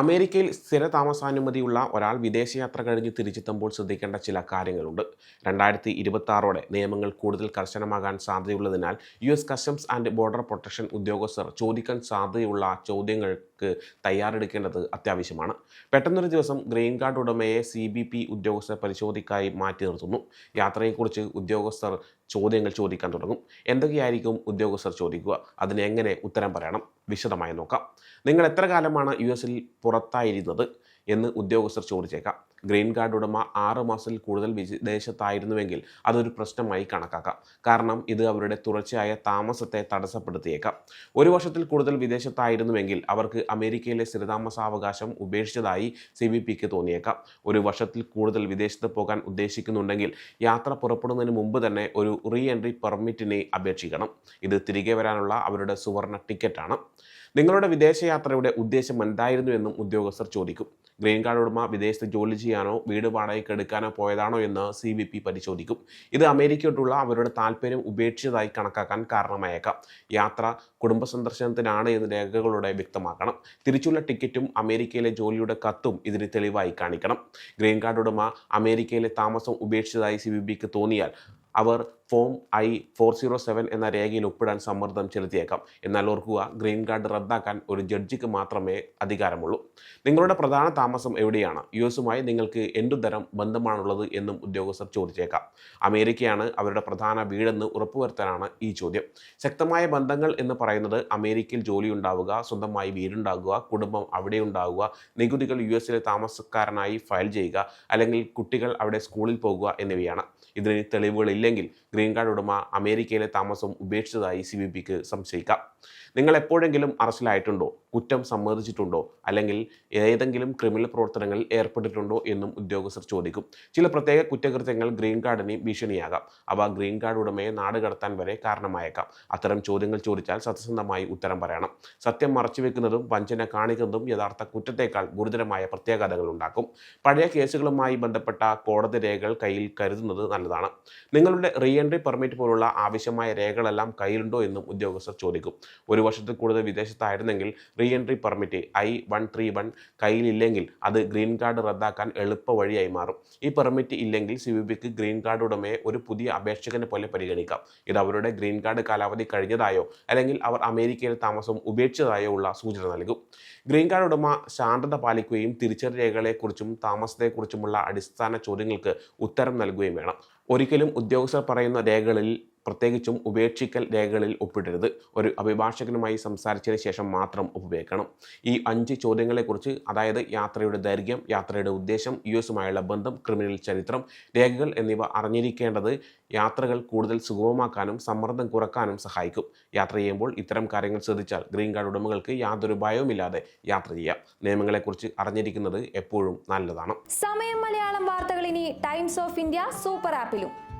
അമേരിക്കയിൽ സ്ഥിര താമസാനുമതിയുള്ള ഒരാൾ വിദേശയാത്ര കഴിഞ്ഞ് തിരിച്ചെത്തുമ്പോൾ ശ്രദ്ധിക്കേണ്ട ചില കാര്യങ്ങളുണ്ട്. രണ്ടായിരത്തി ഇരുപത്തി നിയമങ്ങൾ കൂടുതൽ കർശനമാകാൻ സാധ്യതയുള്ളതിനാൽ U S customs and border protection ഉദ്യോഗസ്ഥർ ചോദിക്കാൻ സാധ്യതയുള്ള ചോദ്യങ്ങൾക്ക് തയ്യാറെടുക്കേണ്ടത് അത്യാവശ്യമാണ്. പെട്ടെന്നൊരു ദിവസം ഗ്രീൻ കാർഡ് ഉടമയെ സി ബി പി ഉദ്യോഗസ്ഥർ പരിശോധിക്കായി മാറ്റി നിർത്തുന്നു. യാത്രയെക്കുറിച്ച് ഉദ്യോഗസ്ഥർ ചോദ്യങ്ങൾ ചോദിക്കാൻ തുടങ്ങും. എന്തൊക്കെയായിരിക്കും ഉദ്യോഗസ്ഥർ ചോദിക്കുക? അതിന് എങ്ങനെ ഉത്തരം പറയണം? വിശദമായി നോക്കാം. നിങ്ങൾ എത്ര കാലമാണ് യു എസിൽ പുറത്തായിരുന്നത്? എന്ന് ഉദ്യോഗസ്ഥർ ചോദിച്ചേക്കാം. ഗ്രീൻ കാർഡ് ഉടമ ആറ് മാസത്തിൽ കൂടുതൽ വിദേശത്തായിരുന്നുവെങ്കിൽ അതൊരു പ്രശ്നമായി കണക്കാക്കാം. കാരണം ഇത് അവരുടെ തുടർച്ചയായ താമസത്തെ തടസ്സപ്പെടുത്തിയേക്കാം. ഒരു വർഷത്തിൽ കൂടുതൽ വിദേശത്തായിരുന്നുവെങ്കിൽ അവർക്ക് അമേരിക്കയിലെ സ്ഥിരതാമസാവകാശം ഉപേക്ഷിച്ചതായി സി ബി പിക്ക് തോന്നിയേക്കാം. ഒരു വർഷത്തിൽ കൂടുതൽ വിദേശത്ത് പോകാൻ ഉദ്ദേശിക്കുന്നുണ്ടെങ്കിൽ യാത്ര പുറപ്പെടുന്നതിന് മുമ്പ് തന്നെ ഒരു റീ എൻട്രി പെർമിറ്റിനെ അപേക്ഷിക്കണം. ഇത് തിരികെ വരാനുള്ള അവരുടെ സുവർണ ടിക്കറ്റാണ്. നിങ്ങളുടെ വിദേശയാത്രയുടെ ഉദ്ദേശം എന്തായിരുന്നു എന്നും ഉദ്യോഗസ്ഥർ ചോദിക്കും. ഗ്രീൻ കാർഡ് ഉടമ വിദേശത്ത് ജോലി ചെയ്യാനോ വീട് വാടകയ്ക്ക് എടുക്കാനോ പോയതാണോ എന്ന് സി ബി പി പരിശോധിക്കും. ഇത് അമേരിക്കയോട്ടുള്ള അവരുടെ താല്പര്യം ഉപേക്ഷിച്ചതായി കണക്കാക്കാൻ കാരണമായേക്കാം. യാത്ര കുടുംബ സന്ദർശനത്തിനാണ് എന്ന് രേഖകളുടെ വ്യക്തമാക്കണം. തിരിച്ചുള്ള ടിക്കറ്റും അമേരിക്കയിലെ ജോലിയുടെ കത്തും ഇതിന് തെളിവായി കാണിക്കണം. ഗ്രീൻ കാർഡ് ഉടമ അമേരിക്കയിലെ താമസം ഉപേക്ഷിച്ചതായി സി ബി പിക്ക് തോന്നിയാൽ അവർ form I four zero seven എന്ന രേഖയിൽ ഒപ്പിടാൻ സമ്മർദ്ദം ചെലുത്തിയേക്കാം. എന്നാൽ ഓർക്കുക ഗ്രീൻ കാർഡ് റദ്ദാക്കാൻ ഒരു ജഡ്ജിക്ക് മാത്രമേ അധികാരമുള്ളൂ. നിങ്ങളുടെ പ്രധാന താമസം എവിടെയാണ്? യു എസുമായി നിങ്ങൾക്ക് എന്തുതരം ബന്ധമാണുള്ളത് എന്നും ഉദ്യോഗസ്ഥർ ചോദിച്ചേക്കാം. അമേരിക്കയാണ് അവരുടെ പ്രധാന വീടെന്ന് ഉറപ്പുവരുത്താനാണ് ഈ ചോദ്യം. ശക്തമായ ബന്ധങ്ങൾ എന്ന് പറയുന്നത് അമേരിക്കയിൽ ജോലി ഉണ്ടാവുക സ്വന്തമായി വീടുണ്ടാകുക കുടുംബം അവിടെ ഉണ്ടാവുക നികുതികൾ യു എസിലെ താമസക്കാരനായി ഫയൽ ചെയ്യുക അല്ലെങ്കിൽ കുട്ടികൾ അവിടെ സ്കൂളിൽ പോകുക എന്നിവയാണ്. ഇതിന് തെളിവുകളില്ലെങ്കിൽ ഗ്രീൻ കാർഡ് ഉടമ അമേരിക്കയിലെ താമസം ഉപേക്ഷിച്ചതായി സി ബി പിക്ക് സംശയിക്കാം. നിങ്ങൾ എപ്പോഴെങ്കിലും അറസ്റ്റിലായിട്ടുണ്ടോ? കുറ്റം സമ്മതിച്ചിട്ടുണ്ടോ അല്ലെങ്കിൽ ഏതെങ്കിലും ക്രിമിനൽ പ്രവർത്തനങ്ങളിൽ ഏർപ്പെട്ടിട്ടുണ്ടോ എന്നും ഉദ്യോഗസ്ഥർ ചോദിക്കും. ചില പ്രത്യേക കുറ്റകൃത്യങ്ങൾ ഗ്രീൻ കാർഡിന് ഭീഷണിയാകാം. അവ ഗ്രീൻ കാർഡ് ഉടമയെ നാട് കടത്താൻ വരെ കാരണമായേക്കാം. അത്തരം ചോദ്യങ്ങൾ ചോദിച്ചാൽ സത്യസന്ധമായി ഉത്തരം പറയണം. സത്യം മറച്ചുവെക്കുന്നതും വഞ്ചന കാണിക്കുന്നതും യഥാർത്ഥ കുറ്റത്തേക്കാൾ ഗുരുതരമായ പ്രത്യാഘാതങ്ങൾ ഉണ്ടാക്കും. പഴയ കേസുകളുമായി ബന്ധപ്പെട്ട കോടതി രേഖകൾ കയ്യിൽ കരുതുന്നത് നല്ലതാണ്. നിങ്ങളുടെ റീ എൻട്രി പെർമിറ്റ് പോലുള്ള ആവശ്യമായ രേഖകളെല്ലാം കയ്യിലുണ്ടോ എന്നും ഉദ്യോഗസ്ഥർ ചോദിക്കും. ഒരു വർഷത്തിൽ കൂടുതൽ വിദേശത്തായിരുന്നെങ്കിൽ re entry permit I one three one കയ്യിലില്ലെങ്കിൽ അത് ഗ്രീൻ കാർഡ് റദ്ദാക്കാൻ എളുപ്പ വഴിയായി മാറും. ഈ പെർമിറ്റ് ഇല്ലെങ്കിൽ സി ബിക്ക് ഗ്രീൻ കാർഡ് ഉടമയെ ഒരു പുതിയ അപേക്ഷകനെ പോലെ പരിഗണിക്കാം. ഇത് അവരുടെ ഗ്രീൻ കാർഡ് കാലാവധി കഴിഞ്ഞതായോ അല്ലെങ്കിൽ അവർ അമേരിക്കയിൽ താമസം ഉപേക്ഷിച്ചതായോ ഉള്ള സൂചന നൽകും. ഗ്രീൻ കാർഡ് ഉടമ ശാന്തത പാലിക്കുകയും തിരിച്ചറി രേഖകളെക്കുറിച്ചും താമസത്തെക്കുറിച്ചുമുള്ള അടിസ്ഥാന ചോദ്യങ്ങൾക്ക് ഉത്തരം നൽകുകയും വേണം. ഒരിക്കലും ഉദ്യോഗസ്ഥർ പറയുന്ന രേഖകളിൽ പ്രത്യേകിച്ചും ഉപേക്ഷിക്കൽ രേഖകളിൽ ഒപ്പിടരുത്. ഒരു അഭിഭാഷകനുമായി സംസാരിച്ചതിന് ശേഷം മാത്രം ഉപയോഗിക്കണം. ഈ അഞ്ച് ചോദ്യങ്ങളെക്കുറിച്ച് അതായത് യാത്രയുടെ ദൈർഘ്യം യാത്രയുടെ ഉദ്ദേശം യു എസുമായുള്ള ബന്ധം ക്രിമിനൽ ചരിത്രം രേഖകൾ എന്നിവ അറിഞ്ഞിരിക്കേണ്ടത് യാത്രകൾ കൂടുതൽ സുഗമമാക്കാനും സമ്മർദ്ദം കുറക്കാനും സഹായിക്കും. യാത്ര ചെയ്യുമ്പോൾ ഇത്തരം കാര്യങ്ങൾ ശ്രദ്ധിച്ചാൽ ഗ്രീൻ കാർഡ് ഉടമകൾക്ക് യാതൊരു ഭയവുമില്ലാതെ യാത്ര ചെയ്യാം. നിയമങ്ങളെക്കുറിച്ച് അറിഞ്ഞിരിക്കുന്നത് എപ്പോഴും നല്ലതാണ്. സമയം മലയാളം വാർത്തകൾ ഇനി ടൈംസ് ഓഫ് ഇന്ത്യ സൂപ്പർ ആപ്പിലും.